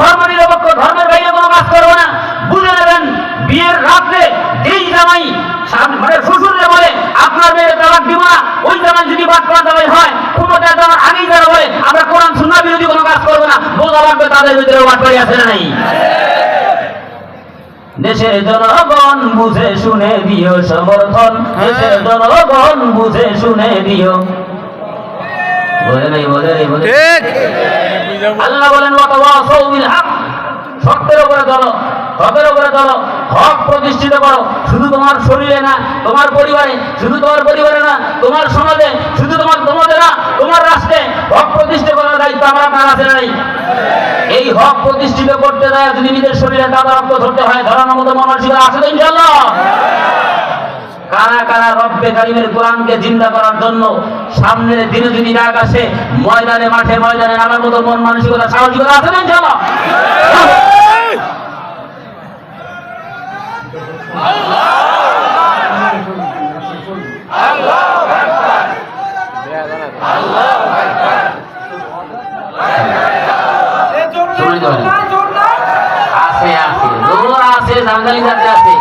ধর্ম নিরপেক্ষ, ধর্মের বাইরে কোনো কাজ করব না। বুঝে নেবেন, বিয়ের রাত্রে যেই জামাই মানে শ্বশুরে বলে, আপনার মেয়ের তালাক দিব না। ওই জামাই যদি বাদ করা জামাই হয় ক্ষমতা দেওয়ার আগেই যারা বলে, আমরা কোরআন সুন্না বিরোধী কোনো কাজ করব না। বোঝা লাগবে তাদের ভিতরে বাদ করে আছে না নাই? দেশের জনগণ বুঝে শুনে দিও সমর্থন। দেশের জনগণ বুঝে শুনে দিও। বলে নাই বলে নাই, বলে আল্লাহ বলেন সত্যের উপরে চলো হকের উপরে চলো, হক প্রতিষ্ঠিত করো। শুধু তোমার শরীরে না, তোমার পরিবারে, শুধু তোমার পরিবারে না, তোমার সমাজে, শুধু তোমার তোমাদের না, তোমার রাষ্ট্রে হক প্রতিষ্ঠা করার দায়িত্ব আমার আপনার আছে এই হক প্রতিষ্ঠিত করতে দেয় যদি শরীরে রক্ত ধরতে হয় ধরানোর মতো মানসিকতা আছে তো ইনশাল্লাহ রব্বে কারিমের কোরআনকে জিন্দা করার জন্য সামনের দিনে যদি ডাক আসে ময়দানে মাঠে ময়দানে নামার মতো মন মানসিকতা সাহসিকতা আছে না ইনশাআল্লাহ? আছে আছে। আছে জানজালি যাতে আছে।